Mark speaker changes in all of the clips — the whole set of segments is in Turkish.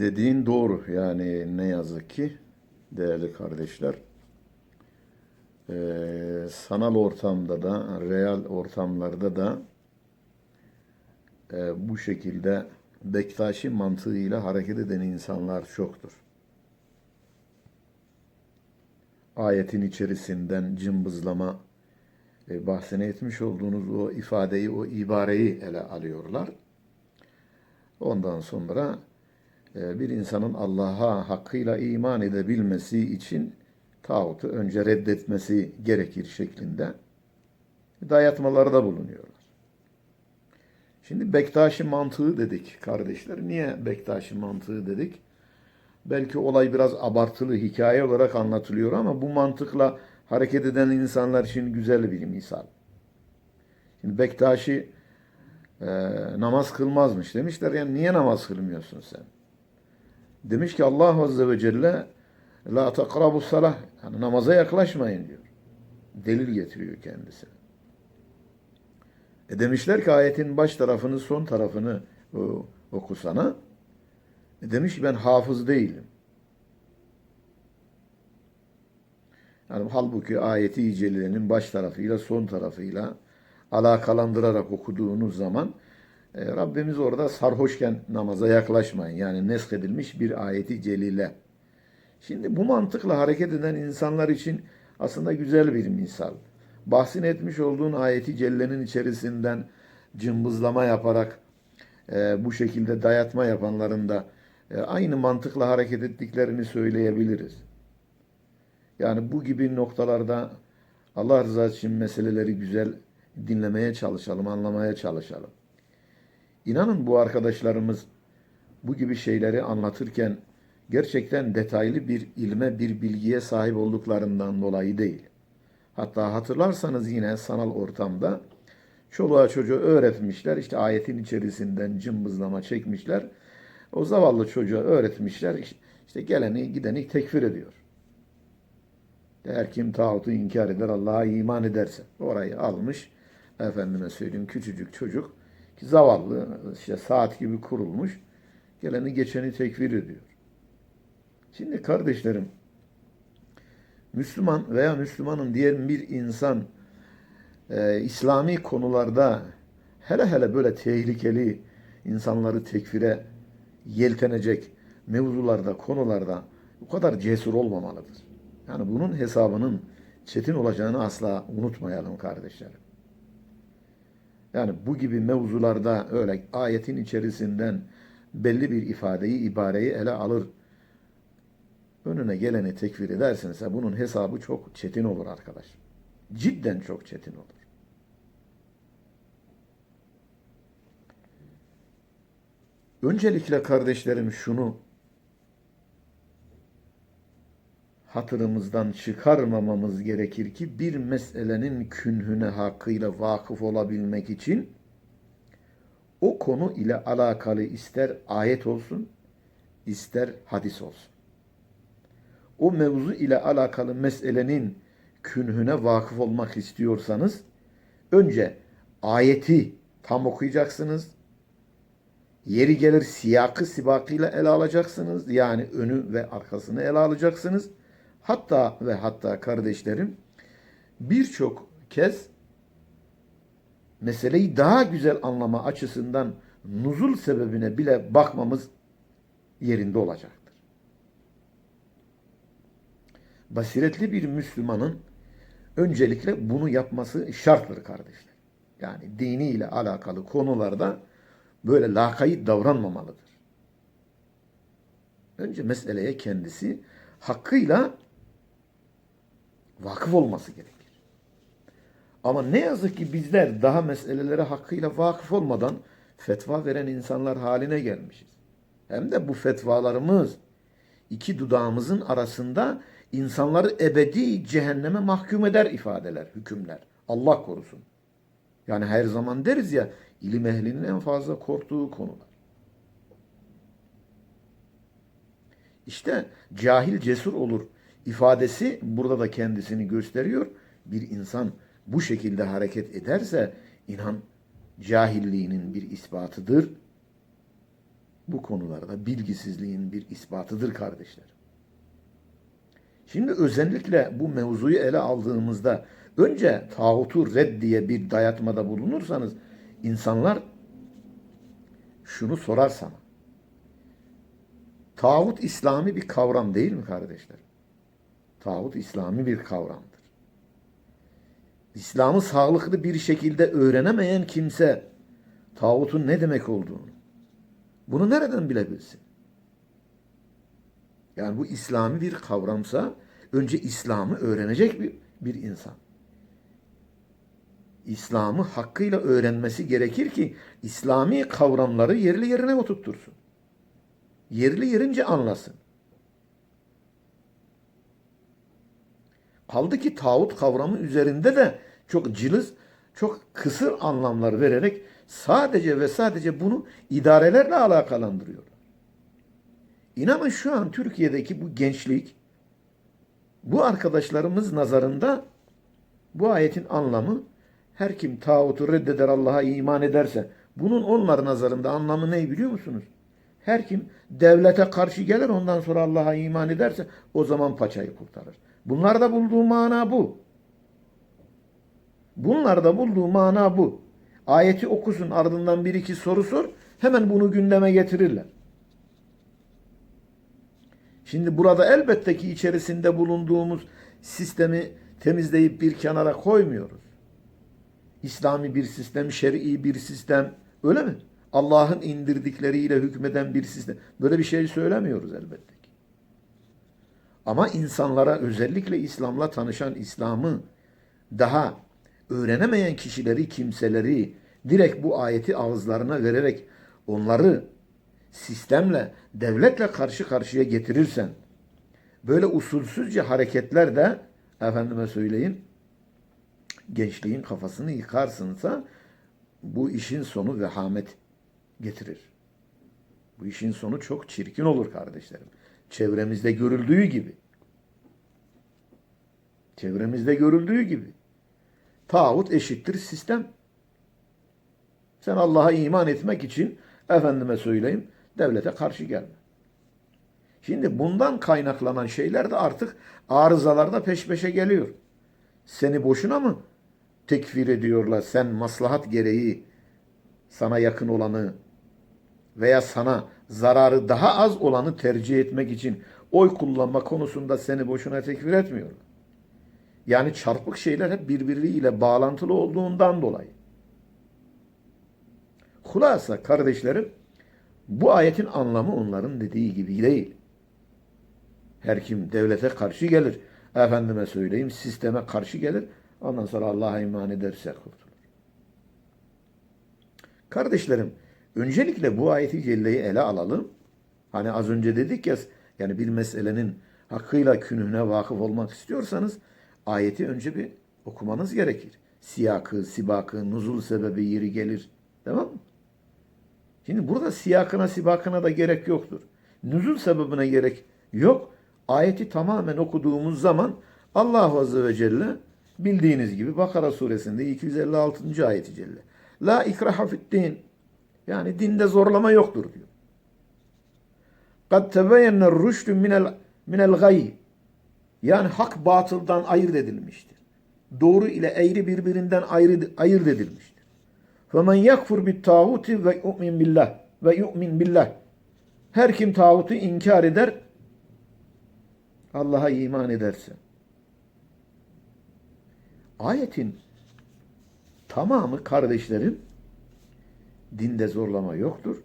Speaker 1: dediğin doğru. Yani ne yazık ki değerli kardeşler. Ee, sanal ortamda da, real ortamlarda da e, bu şekilde Bektaşi mantığıyla hareket eden insanlar çoktur. Ayetin içerisinden cımbızlama e, bahsine etmiş olduğunuz o ifadeyi, o ibareyi ele alıyorlar. Ondan sonra bir insanın Allah'a hakkıyla iman edebilmesi için tağutu önce reddetmesi gerekir şeklinde dayatmalarda bulunuyorlar. Şimdi Bektaşi mantığı dedik kardeşler. Niye Bektaşi mantığı dedik? Belki olay biraz abartılı hikaye olarak anlatılıyor ama bu mantıkla hareket eden insanlar için güzel bir misal. Şimdi Bektaşi e, namaz kılmazmış demişler. Yani niye namaz kılmıyorsun sen? Demiş ki Allah Azze ve Celle La takrabu salah. Yani namaza yaklaşmayın diyor. Delil getiriyor kendisi. E demişler ki ayetin baş tarafını son tarafını o, okusana. E demiş ben hafız değilim. Yani halbuki ayeti iceliğinin baş tarafıyla son tarafıyla alakalandırarak okuduğunuz zaman e, Rabbimiz orada sarhoşken namaza yaklaşmayın. Yani neskedilmiş bir ayeti celile. Şimdi bu mantıkla hareket eden insanlar için aslında güzel bir misal. Bahsin etmiş olduğun ayeti cellenin içerisinden cımbızlama yaparak e, bu şekilde dayatma yapanların da e, aynı mantıkla hareket ettiklerini söyleyebiliriz. Yani bu gibi noktalarda Allah rızası için meseleleri güzel dinlemeye çalışalım, anlamaya çalışalım. İnanın bu arkadaşlarımız bu gibi şeyleri anlatırken gerçekten detaylı bir ilme, bir bilgiye sahip olduklarından dolayı değil. Hatta hatırlarsanız yine sanal ortamda çoluğa çocuğa öğretmişler. İşte ayetin içerisinden cımbızlama çekmişler. O zavallı çocuğa öğretmişler. İşte geleni gideni tekfir ediyor. Her kim tağutu inkar eder Allah'a iman ederse. Orayı almış. Efendime söyleyeyim küçücük çocuk zavallı işte saat gibi kurulmuş. Geleni geçeni tekfir ediyor. Şimdi kardeşlerim Müslüman veya Müslümanın diğer bir insan e, İslami konularda hele hele böyle tehlikeli insanları tekfire yeltenecek mevzularda, konularda bu kadar cesur olmamalıdır. Yani bunun hesabının çetin olacağını asla unutmayalım kardeşlerim. Yani bu gibi mevzularda öyle ayetin içerisinden belli bir ifadeyi, ibareyi ele alır. Önüne geleni tekfir edersinse bunun hesabı çok çetin olur arkadaş. Cidden çok çetin olur. Öncelikle kardeşlerim şunu hatırımızdan çıkarmamamız gerekir ki bir meselenin künhüne hakkıyla vakıf olabilmek için o konu ile alakalı ister ayet olsun, ister hadis olsun. O mevzu ile alakalı meselenin künhüne vakıf olmak istiyorsanız önce ayeti tam okuyacaksınız. Yeri gelir siyakı sibakıyla ele alacaksınız. Yani önü ve arkasını ele alacaksınız. Hatta ve hatta kardeşlerim birçok kez meseleyi daha güzel anlama açısından nuzul sebebine bile bakmamız yerinde olacaktır. Basiretli bir Müslümanın öncelikle bunu yapması şarttır kardeşler. Yani dini ile alakalı konularda böyle lakayt davranmamalıdır. Önce meseleye kendisi hakkıyla vakıf olması gerekir. Ama ne yazık ki bizler daha meselelere hakkıyla vakıf olmadan fetva veren insanlar haline gelmişiz. Hem de bu fetvalarımız iki dudağımızın arasında insanları ebedi cehenneme mahkum eder ifadeler, hükümler. Allah korusun. Yani her zaman deriz ya ilim ehlinin en fazla korktuğu konular. İşte cahil cesur olur ifadesi burada da kendisini gösteriyor. Bir insan bu şekilde hareket ederse inan cahilliğinin bir ispatıdır. bu konularda bilgisizliğin bir ispatıdır kardeşler. Şimdi özellikle bu mevzuyu ele aldığımızda önce tağutu red diye bir dayatmada bulunursanız insanlar şunu sorar sana. Tağut İslami bir kavram değil mi kardeşler? Tağut İslami bir kavramdır. İslam'ı sağlıklı bir şekilde öğrenemeyen kimse tağutun ne demek olduğunu bunu nereden bilebilsin? Yani bu İslami bir kavramsa önce İslam'ı öğrenecek bir, bir insan. İslam'ı hakkıyla öğrenmesi gerekir ki İslami kavramları yerli yerine oturtursun. Yerli yerince anlasın. Kaldı ki tağut kavramı üzerinde de çok cılız, çok kısır anlamlar vererek sadece ve sadece bunu idarelerle alakalandırıyorlar. İnanın şu an Türkiye'deki bu gençlik, bu arkadaşlarımız nazarında bu ayetin anlamı her kim tağutu reddeder Allah'a iman ederse bunun onlar nazarında anlamı ne biliyor musunuz? Her kim devlete karşı gelir ondan sonra Allah'a iman ederse o zaman paçayı kurtarır. Bunlarda bulduğu mana bu. Bunlarda bulduğu mana bu. Ayeti okusun ardından bir iki soru sor hemen bunu gündeme getirirler. Şimdi burada elbette ki içerisinde bulunduğumuz sistemi temizleyip bir kenara koymuyoruz. İslami bir sistem, şer'i bir sistem öyle mi? Allah'ın indirdikleriyle hükmeden bir sistem. Böyle bir şey söylemiyoruz elbette. Ama insanlara özellikle İslam'la tanışan İslam'ı daha öğrenemeyen kişileri, kimseleri direkt bu ayeti ağızlarına vererek onları sistemle, devletle karşı karşıya getirirsen, böyle usulsüzce hareketler de efendime söyleyeyim, gençliğin kafasını yıkarsınsa bu işin sonu vehamet getirir. Bu işin sonu çok çirkin olur kardeşlerim. Çevremizde görüldüğü gibi. Çevremizde görüldüğü gibi. Tağut eşittir sistem. Sen Allah'a iman etmek için efendime söyleyeyim devlete karşı gelme. Şimdi bundan kaynaklanan şeyler de artık arızalarda peş peşe geliyor. Seni boşuna mı tekfir ediyorlar? Sen maslahat gereği sana yakın olanı veya sana zararı daha az olanı tercih etmek için oy kullanma konusunda seni boşuna tekfir etmiyorlar. Yani çarpık şeyler hep birbiriyle bağlantılı olduğundan dolayı. Hulasa kardeşlerim bu ayetin anlamı onların dediği gibi değil. Her kim devlete karşı gelir, efendime söyleyeyim sisteme karşı gelir, ondan sonra Allah'a iman ederse kurtulur. Kardeşlerim, öncelikle bu ayeti celleyi ele alalım. Hani az önce dedik ya, yani bir meselenin hakkıyla künhüne vakıf olmak istiyorsanız ayeti önce bir okumanız gerekir. Siyakı, sibakı, nuzul sebebi yeri gelir. Tamam mı? Şimdi burada siyakına, sibakına da gerek yoktur. Nüzul sebebine gerek yok. Ayeti tamamen okuduğumuz zaman Allah Azze ve Celle bildiğiniz gibi Bakara suresinde 256. ayeti celle. La ikraha fit din. Yani dinde zorlama yoktur diyor. Kad tebeyyenne rüştü minel, minel gayy. Yani hak batıldan ayırt edilmiştir. Doğru ile eğri birbirinden ayrı, ayırt edilmiştir. فَمَنْ يَكْفُرْ بِالْتَاغُوتِ وَيُؤْمِنْ billah ve yu'min billah. Her kim tağutu inkar eder, Allah'a iman ederse. Ayetin tamamı kardeşlerim dinde zorlama yoktur.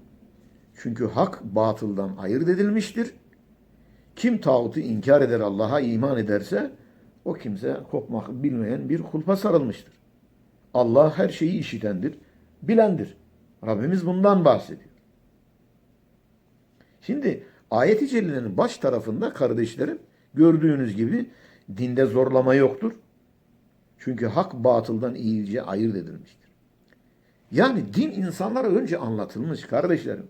Speaker 1: Çünkü hak batıldan ayırt edilmiştir. Kim tağutu inkar eder Allah'a iman ederse o kimse kopmak bilmeyen bir kulpa sarılmıştır. Allah her şeyi işitendir, bilendir. Rabbimiz bundan bahsediyor. Şimdi ayet-i cellenin baş tarafında kardeşlerim gördüğünüz gibi dinde zorlama yoktur. Çünkü hak batıldan iyice ayırt edilmiştir. Yani din insanlara önce anlatılmış kardeşlerim.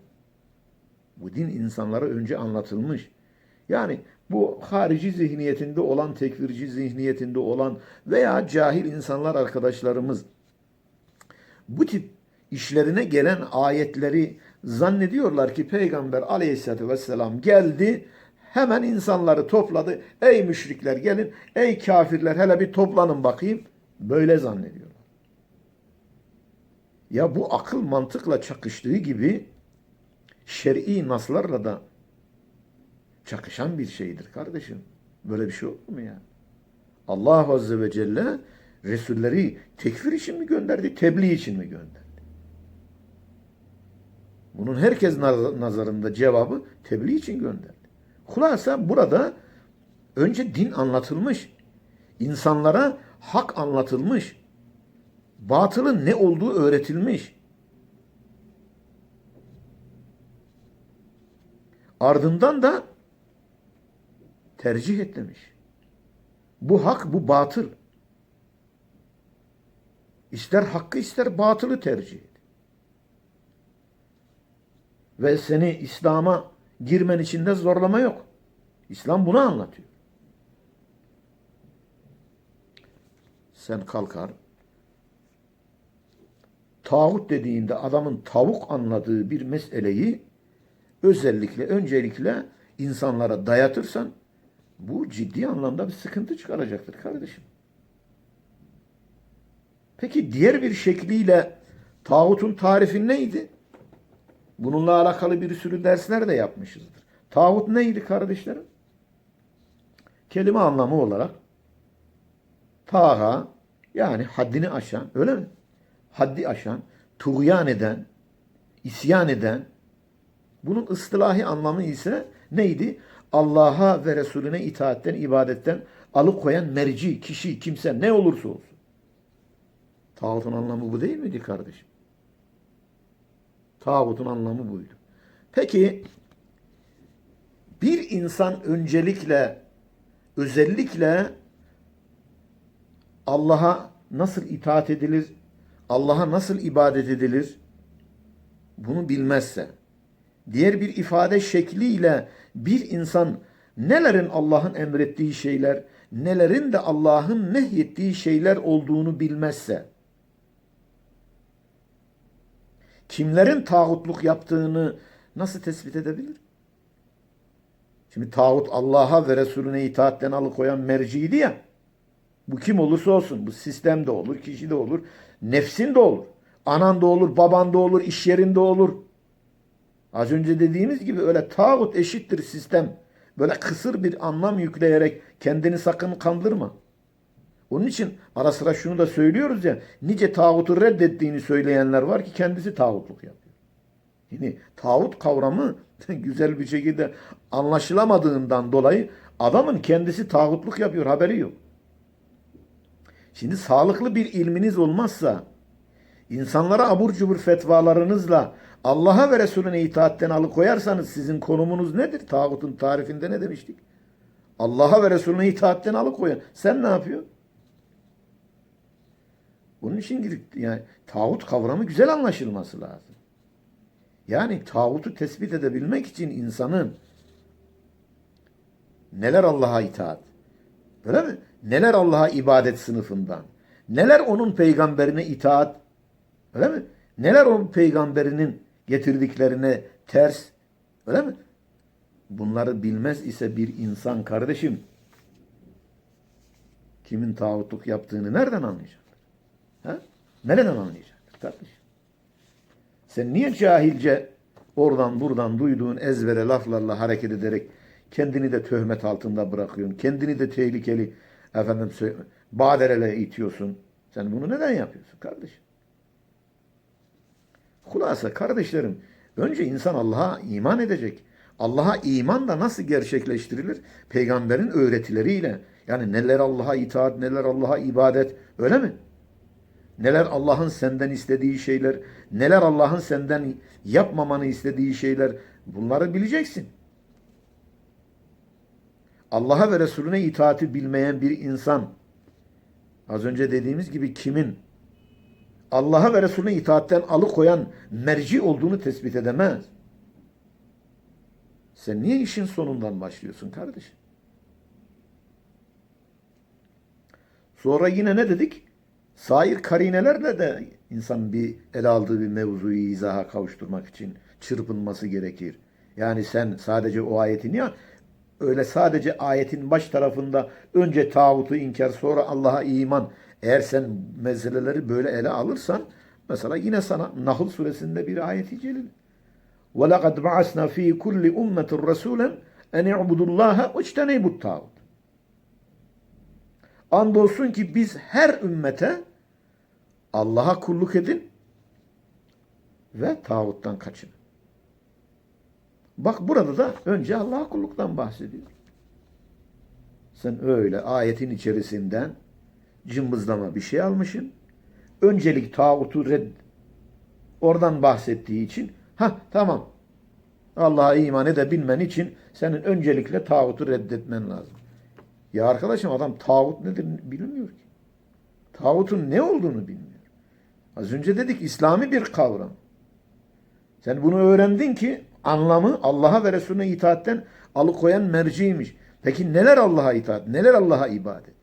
Speaker 1: Bu din insanlara önce anlatılmış. Yani bu harici zihniyetinde olan, tekfirci zihniyetinde olan veya cahil insanlar arkadaşlarımız bu tip işlerine gelen ayetleri zannediyorlar ki Peygamber aleyhissalatü vesselam geldi hemen insanları topladı. Ey müşrikler gelin, ey kafirler hele bir toplanın bakayım. Böyle zannediyorlar. Ya bu akıl mantıkla çakıştığı gibi şer'i naslarla da çakışan bir şeydir kardeşim. Böyle bir şey olur mu ya? Allah Azze ve Celle Resulleri tekfir için mi gönderdi, tebliğ için mi gönderdi? Bunun herkes naz- nazarında cevabı tebliğ için gönderdi. Hulasa burada önce din anlatılmış. insanlara hak anlatılmış. Batılın ne olduğu öğretilmiş. Ardından da tercih et demiş. Bu hak, bu batıl. İster hakkı ister batılı tercih et. Ve seni İslam'a girmen için de zorlama yok. İslam bunu anlatıyor. Sen kalkar, tağut dediğinde adamın tavuk anladığı bir meseleyi özellikle, öncelikle insanlara dayatırsan bu ciddi anlamda bir sıkıntı çıkaracaktır kardeşim. Peki diğer bir şekliyle tağutun tarifi neydi? Bununla alakalı bir sürü dersler de yapmışızdır. Tağut neydi kardeşlerim? Kelime anlamı olarak taha yani haddini aşan öyle mi? Haddi aşan, tuğyan eden, isyan eden bunun ıslahi anlamı ise neydi? Allah'a ve Resulüne itaatten, ibadetten alıkoyan merci, kişi, kimse ne olursa olsun. Tağutun anlamı bu değil miydi kardeşim? Tağutun anlamı buydu. Peki bir insan öncelikle özellikle Allah'a nasıl itaat edilir? Allah'a nasıl ibadet edilir? Bunu bilmezse diğer bir ifade şekliyle bir insan nelerin Allah'ın emrettiği şeyler, nelerin de Allah'ın nehyettiği şeyler olduğunu bilmezse kimlerin tağutluk yaptığını nasıl tespit edebilir? Şimdi tağut Allah'a ve Resulüne itaatten alıkoyan merciydi ya. Bu kim olursa olsun. Bu sistemde olur, kişi de olur, nefsin de olur. Anan da olur, baban da olur, iş yerinde olur. Az önce dediğimiz gibi öyle tağut eşittir sistem. Böyle kısır bir anlam yükleyerek kendini sakın kandırma. Onun için ara sıra şunu da söylüyoruz ya, nice tağutu reddettiğini söyleyenler var ki kendisi tağutluk yapıyor. Yani tağut kavramı güzel bir şekilde anlaşılamadığından dolayı adamın kendisi tağutluk yapıyor, haberi yok. Şimdi sağlıklı bir ilminiz olmazsa, insanlara abur cubur fetvalarınızla Allah'a ve Resulüne itaatten alıkoyarsanız sizin konumunuz nedir? Tağutun tarifinde ne demiştik? Allah'a ve Resulüne itaatten alıkoyan. Sen ne yapıyorsun? Bunun için yani tağut kavramı güzel anlaşılması lazım. Yani tağutu tespit edebilmek için insanın neler Allah'a itaat, öyle mi? Neler Allah'a ibadet sınıfından, neler onun peygamberine itaat, öyle mi? Neler onun peygamberinin getirdiklerine ters, öyle mi? Bunları bilmez ise bir insan kardeşim, kimin tağutluk yaptığını nereden anlayacak? Ha? Nereden anlayacaktır kardeşim? Sen niye cahilce oradan buradan duyduğun ezbere laflarla hareket ederek kendini de töhmet altında bırakıyorsun. Kendini de tehlikeli efendim baderele itiyorsun. Sen bunu neden yapıyorsun kardeşim? Hulasa kardeşlerim önce insan Allah'a iman edecek. Allah'a iman da nasıl gerçekleştirilir? Peygamberin öğretileriyle. Yani neler Allah'a itaat, neler Allah'a ibadet. Öyle mi? Neler Allah'ın senden istediği şeyler, neler Allah'ın senden yapmamanı istediği şeyler bunları bileceksin. Allah'a ve Resulüne itaati bilmeyen bir insan az önce dediğimiz gibi kimin Allah'a ve Resulüne itaatten alıkoyan merci olduğunu tespit edemez. Sen niye işin sonundan başlıyorsun kardeşim? Sonra yine ne dedik? Sair karinelerle de İnsanın bir ele aldığı bir mevzuyu izaha kavuşturmak için çırpınması gerekir. Yani sen sadece o ayeti niye öyle sadece ayetin baş tarafında önce tağutu inkar sonra Allah'a iman eğer sen meseleleri böyle ele alırsan mesela yine sana Nahl suresinde bir ayeti celil. وَلَقَدْ بَعَثْنَا ف۪ي كُلِّ اُمَّةٍ رَسُولًا اَنْ اِعْبُدُ اللّٰهَ وَاجْتَنَيْبُ التَّاغُوتِ Andolsun ki biz her ümmete Allah'a kulluk edin ve tağuttan kaçın. Bak burada da önce Allah'a kulluktan bahsediyor. Sen öyle ayetin içerisinden cımbızlama bir şey almışsın. Öncelik tağutu red oradan bahsettiği için ha tamam Allah'a iman edebilmen için senin öncelikle tağutu reddetmen lazım. Ya arkadaşım adam tağut nedir bilmiyor ki. Tağutun ne olduğunu bilmiyor. Az önce dedik İslami bir kavram. Sen bunu öğrendin ki anlamı Allah'a ve Resulüne itaatten alıkoyan merciymiş. Peki neler Allah'a itaat, neler Allah'a ibadet?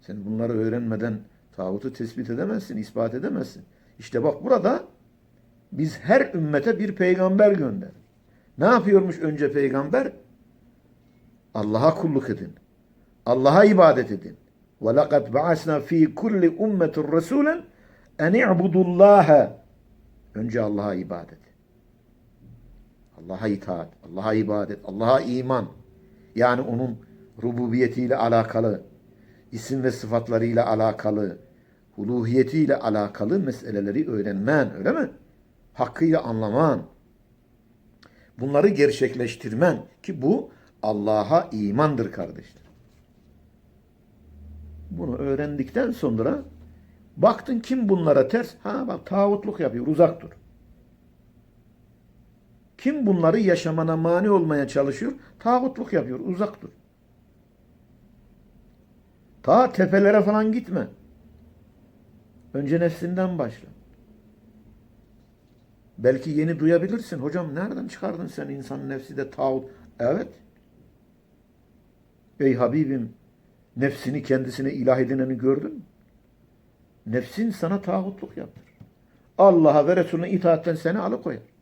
Speaker 1: Sen bunları öğrenmeden tağutu tespit edemezsin, ispat edemezsin. İşte bak burada biz her ümmete bir peygamber gönder. Ne yapıyormuş önce peygamber? Allah'a kulluk edin. Allah'a ibadet edin. وَلَقَدْ بَعَثْنَا ف۪ي كُلِّ اُمَّةٍ رَسُولًا اَنْ اِعْبُدُوا اللّٰهَ Önce Allah'a ibadet. Allah'a itaat, Allah'a ibadet, Allah'a iman. Yani onun rububiyetiyle alakalı, isim ve sıfatlarıyla alakalı, uluhiyetiyle alakalı meseleleri öğrenmen, öyle mi? Hakkıyla anlaman. Bunları gerçekleştirmen ki bu Allah'a imandır kardeşler. Bunu öğrendikten sonra baktın kim bunlara ters? Ha bak tağutluk yapıyor uzak dur. Kim bunları yaşamana mani olmaya çalışıyor? Tağutluk yapıyor uzak dur. Ta tepelere falan gitme. Önce nefsinden başla. Belki yeni duyabilirsin. Hocam nereden çıkardın sen insanın nefsi de tağut? Evet. Ey Habibim nefsini kendisine ilah edineni gördün mü? Nefsin sana tağutluk yaptır. Allah'a ve Resulüne itaatten seni alıkoyar.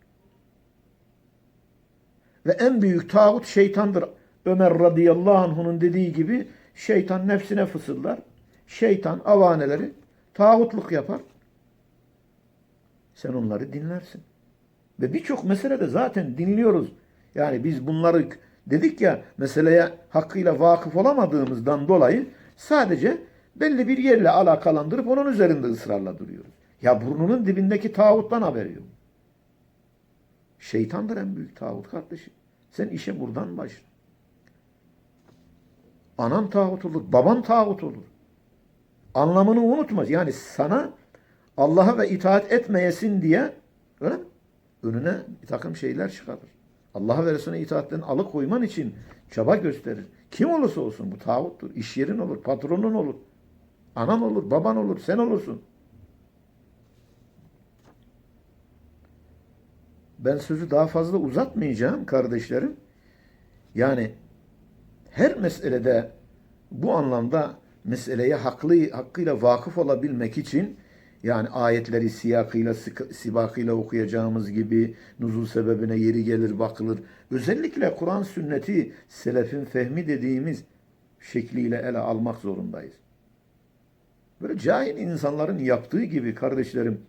Speaker 1: Ve en büyük tağut şeytandır. Ömer radıyallahu anh'unun dediği gibi şeytan nefsine fısıldar. Şeytan avaneleri tağutluk yapar. Sen onları dinlersin. Ve birçok meselede zaten dinliyoruz. Yani biz bunları dedik ya meseleye hakkıyla vakıf olamadığımızdan dolayı sadece belli bir yerle alakalandırıp onun üzerinde ısrarla duruyoruz. Ya burnunun dibindeki tağuttan haberi yok. Şeytandır en büyük tağut kardeşim. Sen işe buradan başla. Anan tağut olur, baban tağut olur. Anlamını unutma. Yani sana Allah'a ve itaat etmeyesin diye öyle mi? önüne bir takım şeyler çıkarır. Allah'a ve Resulüne itaatten alıkoyman için çaba gösterir. Kim olursa olsun bu tağuttur. İş yerin olur, patronun olur. Anan olur, baban olur, sen olursun. Ben sözü daha fazla uzatmayacağım kardeşlerim. Yani her meselede bu anlamda meseleye haklı, hakkıyla vakıf olabilmek için yani ayetleri siyakıyla, sibakıyla okuyacağımız gibi nuzul sebebine yeri gelir bakılır. Özellikle Kur'an sünneti selefin fehmi dediğimiz şekliyle ele almak zorundayız. Böyle cahil insanların yaptığı gibi kardeşlerim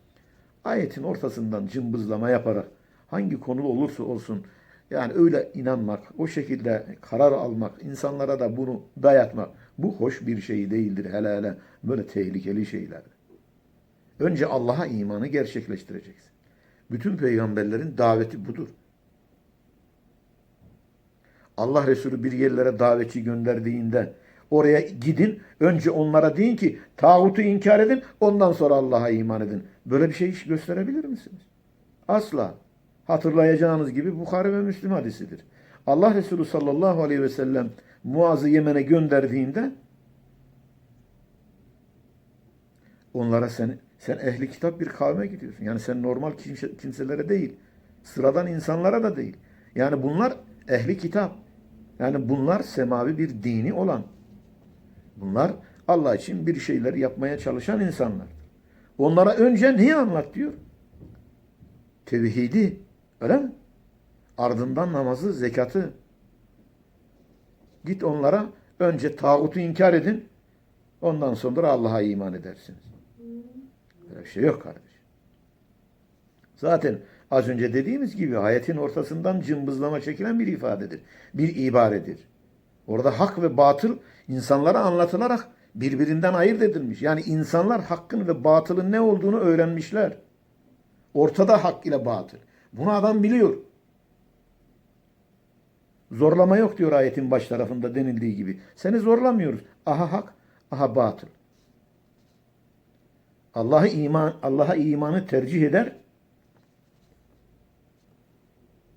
Speaker 1: ayetin ortasından cımbızlama yaparak hangi konu olursa olsun yani öyle inanmak, o şekilde karar almak, insanlara da bunu dayatmak bu hoş bir şey değildir hele hele böyle tehlikeli şeyler. Önce Allah'a imanı gerçekleştireceksin. Bütün peygamberlerin daveti budur. Allah Resulü bir yerlere davetçi gönderdiğinde oraya gidin. Önce onlara deyin ki tağutu inkar edin. Ondan sonra Allah'a iman edin. Böyle bir şey hiç gösterebilir misiniz? Asla. Hatırlayacağınız gibi Bukhari ve Müslim hadisidir. Allah Resulü sallallahu aleyhi ve sellem Muaz'ı Yemen'e gönderdiğinde onlara sen sen ehli kitap bir kavme gidiyorsun. Yani sen normal kimse, kimselere değil, sıradan insanlara da değil. Yani bunlar ehli kitap. Yani bunlar semavi bir dini olan. Bunlar Allah için bir şeyler yapmaya çalışan insanlar. Onlara önce neyi anlat diyor? Tevhidi. Öyle mi? Ardından namazı, zekatı. Git onlara önce tağutu inkar edin. Ondan sonra Allah'a iman edersiniz. Böyle bir şey yok kardeş. Zaten az önce dediğimiz gibi ayetin ortasından cımbızlama çekilen bir ifadedir. Bir ibaredir. Orada hak ve batıl insanlara anlatılarak birbirinden ayırt edilmiş. Yani insanlar hakkın ve batılın ne olduğunu öğrenmişler. Ortada hak ile batıl. Bunu adam biliyor. Zorlama yok diyor ayetin baş tarafında denildiği gibi. Seni zorlamıyoruz. Aha hak, aha batıl. Allah'a iman, Allah'a imanı tercih eder.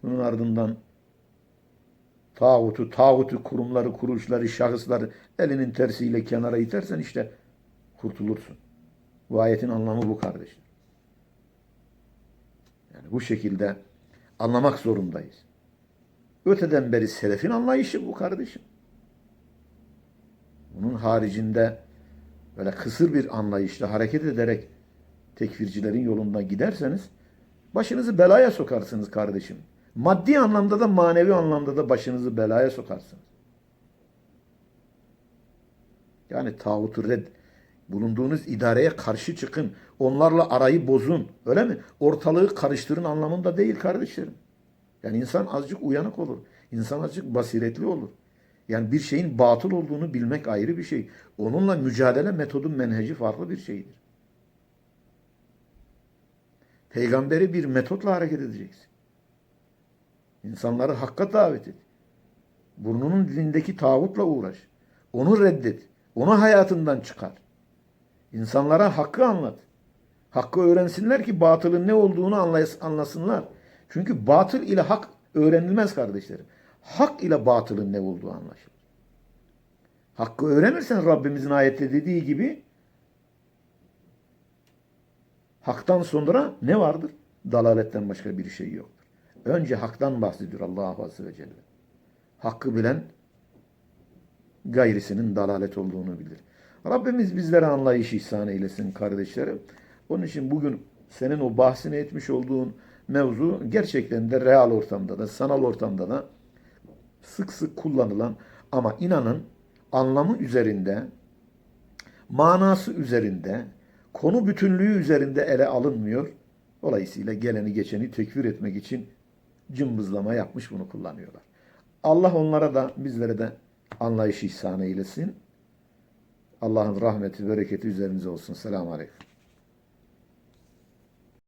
Speaker 1: Bunun ardından tağutu, tağutu kurumları, kuruluşları, şahısları elinin tersiyle kenara itersen işte kurtulursun. Bu ayetin anlamı bu kardeşler. Yani bu şekilde anlamak zorundayız. Öteden beri selefin anlayışı bu kardeşim. Bunun haricinde böyle kısır bir anlayışla hareket ederek tekfircilerin yolundan giderseniz başınızı belaya sokarsınız kardeşim. Maddi anlamda da manevi anlamda da başınızı belaya sokarsınız. Yani tağutu red bulunduğunuz idareye karşı çıkın. Onlarla arayı bozun. Öyle mi? Ortalığı karıştırın anlamında değil kardeşlerim. Yani insan azıcık uyanık olur. İnsan azıcık basiretli olur. Yani bir şeyin batıl olduğunu bilmek ayrı bir şey. Onunla mücadele metodun menheci farklı bir şeydir. Peygamberi bir metotla hareket edeceksin. İnsanları hakka davet et. Burnunun dilindeki tağutla uğraş. Onu reddet. Onu hayatından çıkar. İnsanlara hakkı anlat. Hakkı öğrensinler ki batılın ne olduğunu anlasınlar. Çünkü batıl ile hak öğrenilmez kardeşlerim. Hak ile batılın ne olduğu anlaşılır. Hakkı öğrenirsen Rabbimizin ayette dediği gibi haktan sonra ne vardır? Dalaletten başka bir şey yoktur. Önce haktan bahsediyor Allah Azze ve Celle. Hakkı bilen gayrisinin dalalet olduğunu bilir. Rabbimiz bizlere anlayış ihsan eylesin kardeşlerim. Onun için bugün senin o bahsini etmiş olduğun mevzu gerçekten de real ortamda da, sanal ortamda da sık sık kullanılan ama inanın anlamı üzerinde, manası üzerinde, konu bütünlüğü üzerinde ele alınmıyor. Dolayısıyla geleni geçeni tekfir etmek için cımbızlama yapmış bunu kullanıyorlar. Allah onlara da bizlere de anlayış ihsan eylesin. Allah'ın rahmeti, bereketi üzerinize olsun. Selamun Aleyküm.